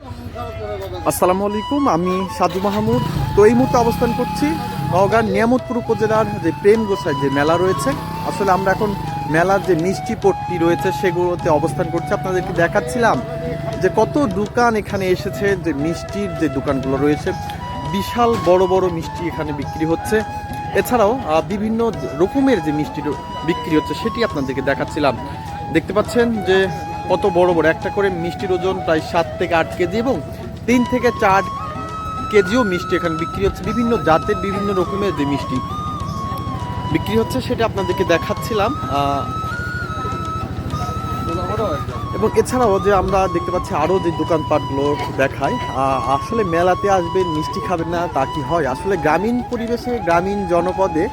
আসসালামু আলাইকুম, আমি সাধু মাহমুদ। তো এই মুহূর্তে অবস্থান করছি নওগাঁর নিয়ামতপুর উপজেলার যে প্রেম গোসাই যে মেলা রয়েছে। আসলে আমরা এখন মেলার যে মিষ্টি পট্টি রয়েছে, সেগুলোতে অবস্থান করছি। আপনাদেরকে দেখাচ্ছিলাম যে কত দোকান এখানে এসেছে, যে মিষ্টির যে দোকানগুলো রয়েছে। বিশাল বড় বড় মিষ্টি এখানে বিক্রি হচ্ছে। এছাড়াও বিভিন্ন রকমের যে মিষ্টি বিক্রি হচ্ছে, সেটি আপনাদেরকে দেখাচ্ছিলাম। দেখতে পাচ্ছেন যে কত বড় বড়? একটা করে মিষ্টির ওজন প্রায় সাত থেকে আট কেজি এবং তিন থেকে চার কেজিও মিষ্টি এখানে বিক্রি হচ্ছে। বিভিন্ন জাতের বিভিন্ন রকমের যে মিষ্টি বিক্রি হচ্ছে, সেটা আপনাদেরকে দেখাচ্ছিলাম। এবং এছাড়াও যে আমরা দেখতে পাচ্ছি, আরও যে দোকানপাটগুলো দেখায় আসলে মেলাতে আসবেন, মিষ্টি খাবেন না, তা কি হয়? আসলে গ্রামীণ পরিবেশে, গ্রামীণ জনপদে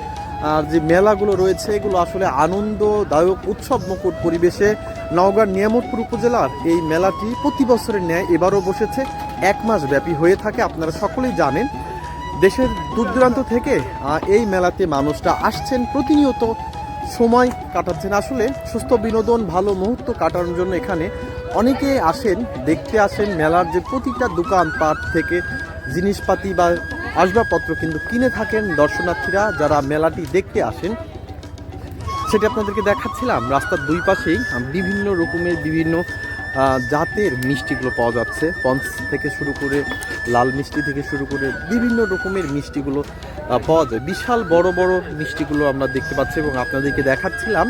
যে মেলাগুলো রয়েছে, এগুলো আসলে আনন্দদায়ক উৎসব মুকুট পরিবেশে। নওগাঁর নিয়ামতপুর উপজেলার এই মেলাটি প্রতি বছরের ন্যায় এবারও বসেছে। এক মাস ব্যাপী হয়ে থাকে, আপনারা সকলেই জানেন। দেশের দূর দূরান্ত থেকে এই মেলাতে মানুষরা আসছেন প্রতিনিয়ত। সময় কাটাচ্ছেন আসলে সুস্থ বিনোদন, ভালো মুহূর্ত কাটানোর জন্য এখানে অনেকে আসেন, দেখতে আসেন মেলার যে প্রতিটা দোকানপাট থেকে। জিনিসপাতি বা আসবাবপত্র কিন্তু কিনে থাকেন দর্শনার্থীরা যারা মেলাটি দেখতে আসেন। সেটা আপনাদেরকে দেখাচ্ছিলাম। রাস্তার দুই পাশেই বিভিন্ন রকমের বিভিন্ন জাতের মিষ্টিগুলো পাওয়া যাচ্ছে। পঞ্চ থেকে শুরু করে লাল মিষ্টি থেকে শুরু করে বিভিন্ন রকমের মিষ্টিগুলো পাওয়া যায়। বিশাল বড় বড় মিষ্টিগুলো আমরা দেখতে পাচ্ছি এবং আপনাদেরকে দেখাচ্ছিলাম।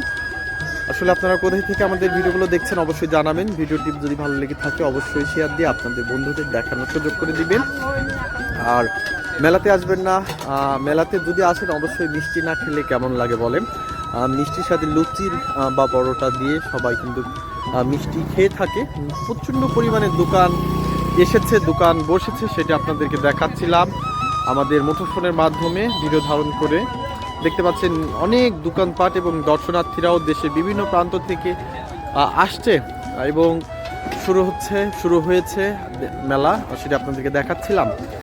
আসলে আপনারা কোথায় থেকে আমাদের ভিডিওগুলো দেখছেন অবশ্যই জানাবেন। ভিডিওটি যদি ভালো লেগে থাকে অবশ্যই শেয়ার দিয়ে আপনাদের বন্ধুদের দেখানোর সুযোগ করে দিবেন। আর মেলাতে আসবেন না মেলাতে যদি আসেন অবশ্যই মিষ্টি না খেলে কেমন লাগে বলেন। মিষ্টির সাথে লুচির বা পরোটা দিয়ে সবাই কিন্তু মিষ্টি খেয়ে থাকে। প্রচণ্ড পরিমাণে দোকান এসেছে, দোকান বসেছে, সেটা আপনাদেরকে দেখাচ্ছিলাম। আমাদের মুঠোফোনের মাধ্যমে ভিডিও ধারণ করে দেখতে পাচ্ছেন অনেক দোকানপাট এবং দর্শনার্থীরাও দেশের বিভিন্ন প্রান্ত থেকে আসছে এবং শুরু হচ্ছে, শুরু হয়েছে মেলা, সেটা আপনাদেরকে দেখাচ্ছিলাম।